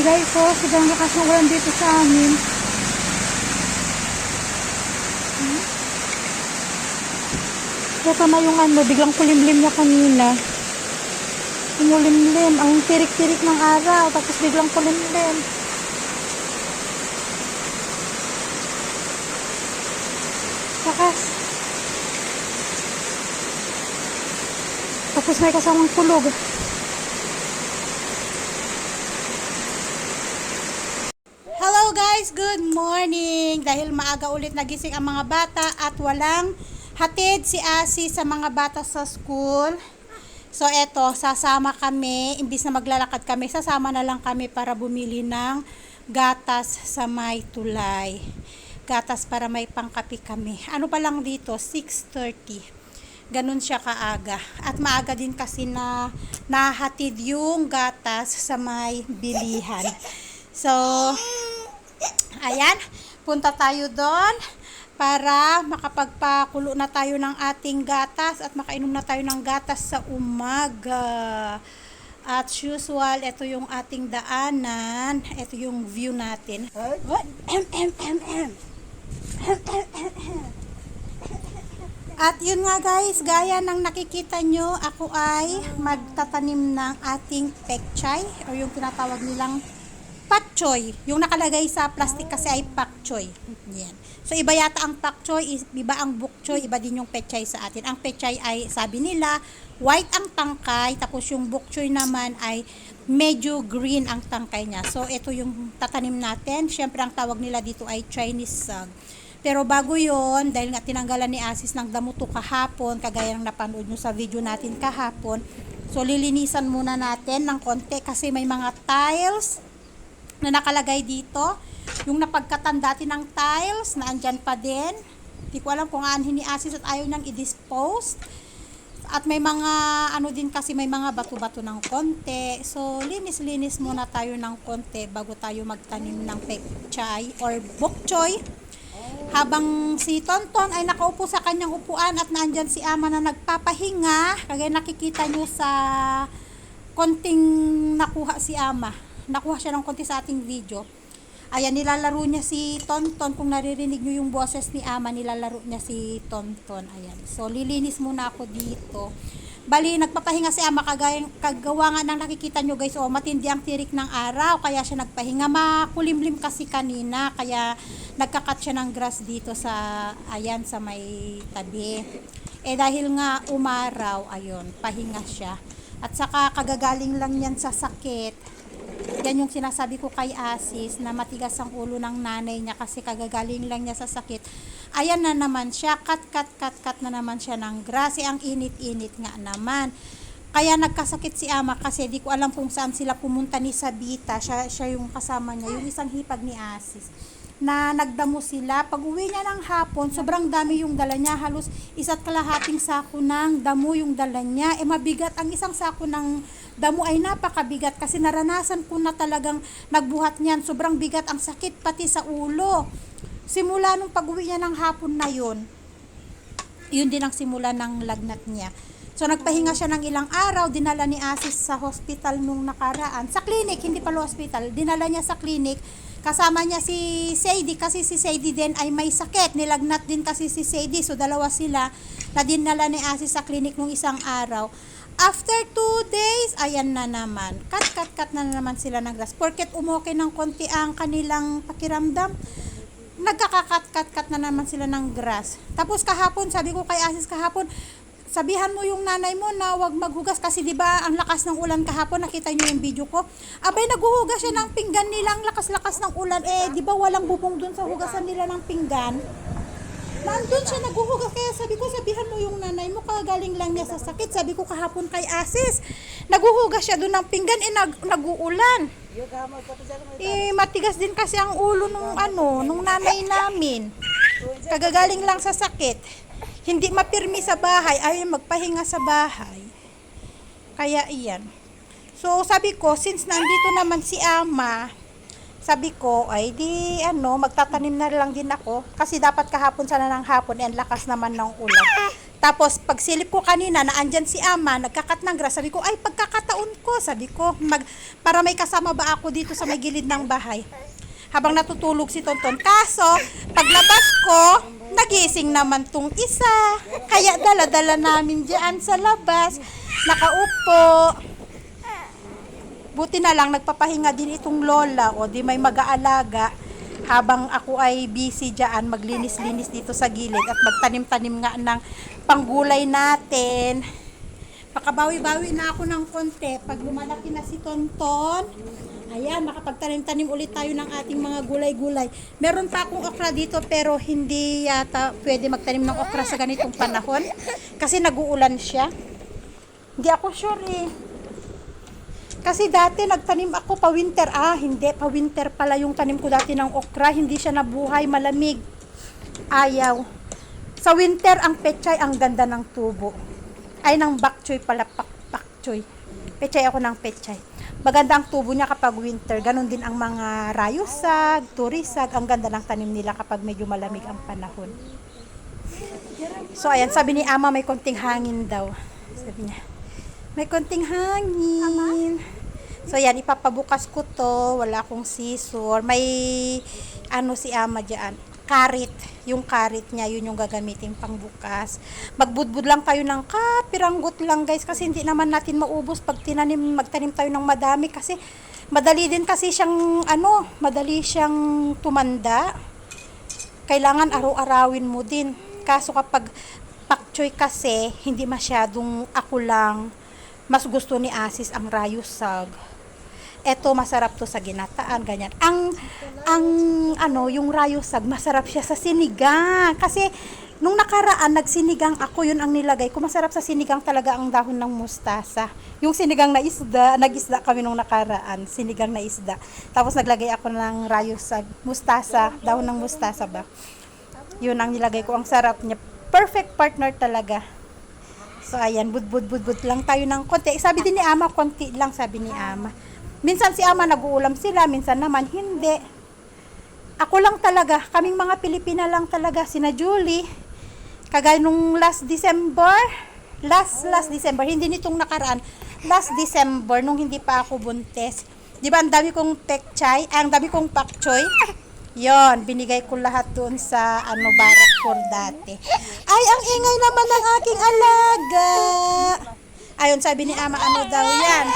guys, so sobrang lakas ng ulan dito sa amin. Hmm? Na yung ano, biglang kulimlim niya kanina. Kumulimlim, ang tirik-tirik ng araw, tapos biglang kulimlim. Lakas. Tapos may kasamang kulog. Hello guys, good morning! Dahil maaga ulit nagising ang mga bata at walang hatid si Asi sa mga bata sa school. So eto, sasama kami, imbis na maglalakad kami, sasama na lang kami para bumili ng gatas sa may tulay. Gatas para may pangkapi kami. Ano pa lang dito? 6.30 ganun siya kaaga. At maaga din kasi na nahatid yung gatas sa may bilihan. So, ayan, punta tayo doon para makapagpakulo na tayo ng ating gatas at makainom na tayo ng gatas sa umaga. At usual, ito yung ating daanan. Ito yung view natin. What? M, M, M, M. At yun nga guys, gaya ng nakikita nyo, ako ay magtatanim ng ating pekchay o yung tinatawag nilang pakchoy. Yung nakalagay sa plastic kasi ay pakchoy. Yan. So iba yata ang pakchoy, iba ang bukchoy, iba din yung pechay sa atin. Ang pechay ay sabi nila, white ang tangkay, tapos yung bukchoy naman ay medyo green ang tangkay niya. So ito yung tatanim natin. Siyempre ang tawag nila dito ay Chinese sag. Pero bago yon dahil nga tinanggalan ni Asis ng damuto kahapon, kagaya ng napanood nyo sa video natin kahapon, so lilinisan muna natin ng konti kasi may mga tiles na nakalagay dito. Yung napagkatan dati ng tiles na andyan pa din. Hindi ko alam kung aanhin ni Asis at ayaw niyang i-dispose. At may mga, ano din kasi may mga bato-bato ng konti. So, linis-linis muna tayo ng konti bago tayo magtanim ng pekchay or bok choy habang si Tonton ay nakaupo sa kanyang upuan at naandyan si Ama na nagpapahinga, kagaya nakikita nyo sa konting nakuha si Ama. Nakuha siya ng konti sa ating video. Ayan, nilalaro niya si Tonton. Kung naririnig nyo yung boses ni Ama, nilalaro niya si Tonton. Ayan. So, lilinis muna ako dito. Bali, nagpapahinga si Ama kagaya, kagawa nga ng nakikita nyo guys. O, matindi ang tirik ng araw. Kaya siya nagpahinga. Makulimlim kasi kanina. Kaya nagkakat siya ng grass dito sa, ayan, sa may tabi. Eh, dahil nga umaraw, ayun, pahinga siya. At saka kagagaling lang yan sa sakit. Yan yung sinasabi ko kay Asis na matigas ang ulo ng nanay niya kasi kagagaling lang niya sa sakit. Ayan na naman siya, kat kat kat kat na naman siya ng grass. Eh, ang init-init nga naman. Kaya nagkasakit si ama kasi di ko alam kung saan sila pumunta ni Sabita. Siya, siya yung kasama niya, yung isang hipag ni Asis na nagdamo sila. Pag uwi niya ng hapon, sobrang dami yung dala niya. Halos isa't kalahating sako ng damo yung dala niya. Eh mabigat ang isang sako ng damo ay napakabigat kasi naranasan ko na talagang nagbuhat niyan. Sobrang bigat ang sakit pati sa ulo. Simula nung pag-uwi niya ng hapon na yun, yun din ang simula ng lagnat niya. So nagpahinga siya ng ilang araw, dinala ni Asis sa hospital nung nakaraan. Sa clinic, hindi pala hospital, dinala niya sa clinic. Kasama niya si Sadie kasi si Sadie din ay may sakit. Nilagnat din kasi si Sadie. So dalawa sila na dinala ni Asis sa clinic nung isang araw. After two days, ayan na naman. Kat, kat, kat na naman sila ng grass. Porket umokay ng konti ang kanilang pakiramdam, nagkakakat-kat-kat na naman sila ng grass. Tapos kahapon, sabi ko kay Asis kahapon, sabihan mo yung nanay mo na wag maghugas kasi 'di ba ang lakas ng ulan kahapon? Nakita niyo yung video ko? Abay naghuhugas siya ng pinggan nilang lakas-lakas ng ulan. Eh 'di ba walang bubong dun sa hugasan nila ng pinggan? Nandun siya naghuhugas. Kaya sabi ko sabihan mo yung nanay mo. Kagaling lang niya sa sakit. Sabi ko kahapon kay Asis naghuhugas siya doon ng pinggan. Eh nag, nag-uulan. Eh matigas din kasi ang ulo nung ano nung nanay namin. Kagagaling lang sa sakit hindi mapirmi sa bahay, ayaw magpahinga sa bahay. Kaya iyan. So sabi ko, since nandito naman si Ama, sabi ko, ay di ano, magtatanim na lang din ako. Kasi dapat kahapon sana ng hapon, eh, ang lakas naman ng ulan. Tapos, pag silip ko kanina, na andyan si ama, nagkakat ng grass, sabi ko, ay, pagkakataon ko, sabi ko, mag, para may kasama ba ako dito sa may gilid ng bahay. Habang natutulog si Tonton. Kaso, paglabas ko, nagising naman tong isa. Kaya dala-dala namin diyan sa labas. Nakaupo. Buti na lang, nagpapahinga din itong lola o di may mag-aalaga habang ako ay busy dyan, maglinis-linis dito sa gilid at magtanim-tanim nga ng panggulay natin. Makabawi-bawi na ako ng konti. Pag lumalaki na si Tonton, ayan, makapagtanim-tanim ulit tayo ng ating mga gulay-gulay. Meron pa akong okra dito pero hindi yata pwede magtanim ng okra sa ganitong panahon kasi nag-uulan siya. Hindi ako sure eh. Kasi dati nagtanim ako pa winter. Ah, hindi. Pa winter pala yung tanim ko dati ng okra. Hindi siya nabuhay, malamig. Ayaw. Sa winter, ang pechay, ang ganda ng tubo. Ay, ng bakchoy pala. Pak, bakchoy. Pechay ako ng pechay. Maganda ang tubo niya kapag winter. Ganon din ang mga rayusag, turisag. Ang ganda ng tanim nila kapag medyo malamig ang panahon. So, ayan, sabi ni Ama, may konting hangin daw. Sabi niya, may konting hangin. So, yan, ipapabukas ko to. Wala akong scissor. May, ano si Ama dyan, karit. Yung karit niya, yun yung gagamitin pang bukas. Magbudbud lang tayo ng kapiranggot lang, guys. Kasi hindi naman natin maubos pag tinanim, magtanim tayo ng madami. Kasi, madali din kasi siyang, ano, madali siyang tumanda kailangan araw-arawin mo din. Kaso kapag pakchoy kasi, hindi masyadong ako lang, mas gusto ni Asis ang rayusag. Eto, masarap to sa ginataan, ganyan. Ang, ang, ano, yung rayusag, masarap siya sa sinigang. Kasi, nung nakaraan, nagsinigang ako, yun ang nilagay ko. Masarap sa sinigang talaga ang dahon ng mustasa. Yung sinigang na isda, nag-isda kami nung nakaraan, sinigang na isda. Tapos naglagay ako ng rayusag, mustasa, dahon ng mustasa ba. Yun ang nilagay ko, ang sarap niya. Perfect partner talaga. So, ayan, bud-bud-bud-bud lang tayo ng konti. Sabi din ni Ama, konti lang, sabi ni Ama. Minsan si Ama nag-uulam sila, minsan naman hindi. Ako lang talaga, kaming mga Pilipina lang talaga, sina Julie. Kagaya nung last December, last last December, hindi nitong nakaraan, last December, nung hindi pa ako buntes. Di ba, ang dami kong pekchay, ang dami kong pakchoy. Yon, binigay ko lahat doon sa ano barak for dati. Ay, ang ingay naman ng aking alaga. Ayon, sabi ni Ama, ano daw yan?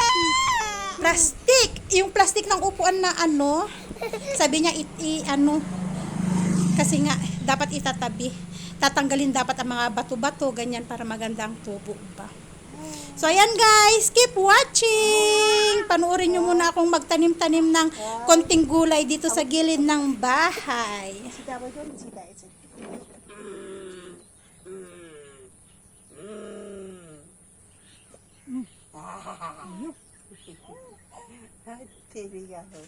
Plastic. Yung plastic ng upuan na ano, sabi niya, it, i, ano, kasi nga, dapat itatabi. Tatanggalin dapat ang mga bato-bato, ganyan, para maganda ang tubo ba. So, ayan guys, keep watching! Panuorin nyo muna akong magtanim-tanim ng konting gulay dito sa gilid ng bahay. TV ra được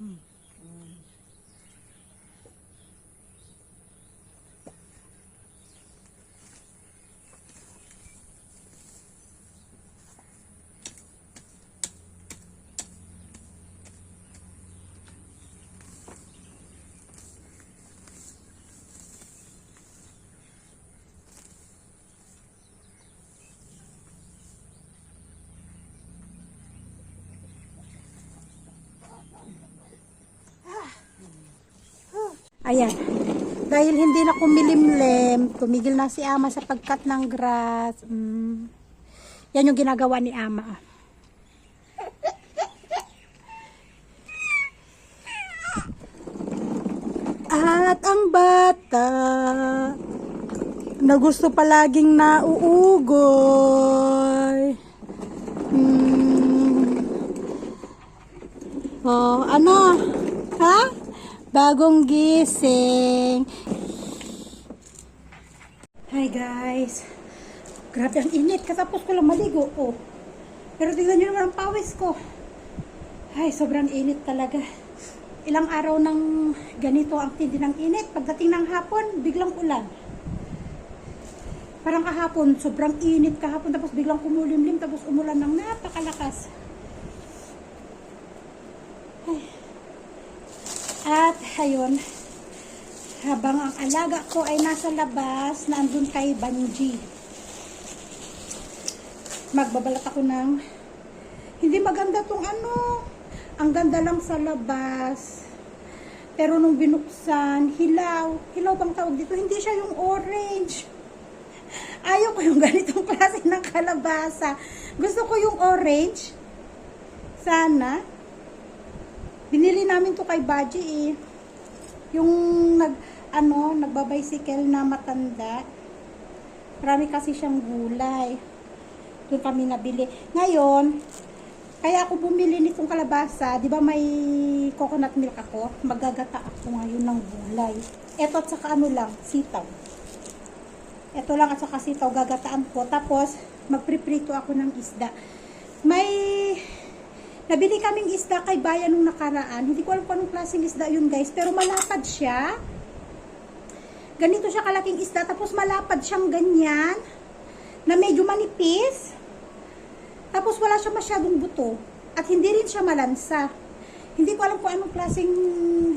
Mm-hmm. Ayan. Dahil hindi na kumilimlim, tumigil na si Ama sa pagkat ng grass. Mm. Yan yung ginagawa ni Ama. ah. At ang bata na gusto palaging nauugoy. Hmm. Oh, ano? Ha? Bagong gising. Hi guys. Grabe ang init. Katapos ko lang maligo. Oh. Pero tingnan nyo naman ang pawis ko. Ay, sobrang init talaga. Ilang araw ng ganito ang tindi ng init. Pagdating ng hapon, biglang ulan. Parang kahapon, sobrang init kahapon. Tapos biglang kumulimlim. Tapos umulan ng napakalakas. At, ayun, habang ang alaga ko ay nasa labas, naandun kay Banji. Magbabalat ako ng, hindi maganda tong ano, ang ganda lang sa labas. Pero nung binuksan, hilaw. Hilaw bang tawag dito? Hindi siya yung orange. Ayaw ko yung ganitong klase ng kalabasa. Gusto ko yung orange. Sana. Namin to kay Baji eh. Yung nag, ano, nagbabicycle na matanda. Marami kasi siyang gulay. Doon kami nabili. Ngayon, kaya ako bumili nitong kalabasa, di ba may coconut milk ako? Magagata ako ngayon ng gulay. Ito at saka ano lang, sitaw. Ito lang at saka sitaw gagataan ko. Tapos, magpriprito ako ng isda. May, nabili kaming isda kay Bayan nung nakaraan. Hindi ko alam kung anong klaseng isda yun guys. Pero malapad siya. Ganito siya kalaking isda. Tapos malapad siyang ganyan. Na medyo manipis. Tapos wala siya masyadong buto. At hindi rin siya malansa. Hindi ko alam kung anong klaseng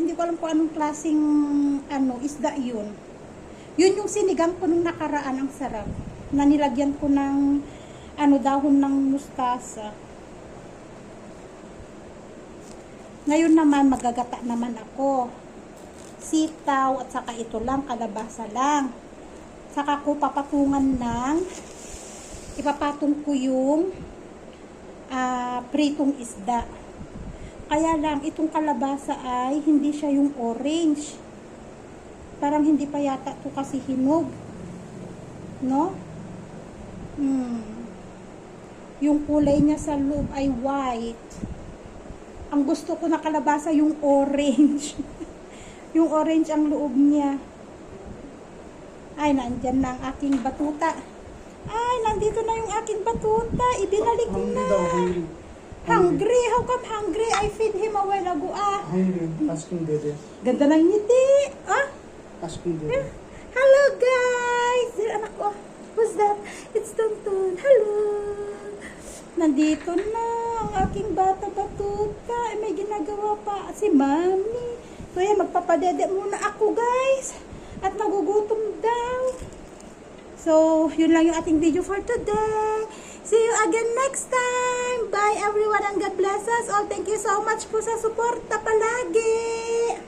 hindi ko alam kung anong klaseng ano isda 'yun. Yun yung sinigang ko nung nakaraan ang sarap. Na nilagyan ko ng ano dahon ng mustasa. Ngayon naman magagata naman ako. Sitaw at saka ito lang kalabasa lang. Saka ko papatungan ng ipapatong ko yung ah, pritong isda. Kaya lang, itong kalabasa ay hindi siya yung orange. Parang hindi pa yata to kasi hinog. No? Hmm. Yung kulay niya sa loob ay white. Ang gusto ko na kalabasa yung orange. yung orange ang loob niya. Ay, nandyan na ang aking batuta. Ay, nandito na yung aking batuta. Ibinalik Hungry na. daw, hungry. Hungry? How come hungry? I feed him a while ago. Ah, Hungry. Asking dede. ganda ng ngiti. Ah, Asking dede. hello guys. There, anak ko. Who's that? It's Tonton. Hello. Nandito na ang aking bata batuta. Eh, may ginagawa pa si mami. Kaya magpapadede muna ako guys. At nagugutom daw. So, yun lang yung ating video for today. See you again next time. Bye everyone and God bless us all. Thank you so much po sa suporta palagi.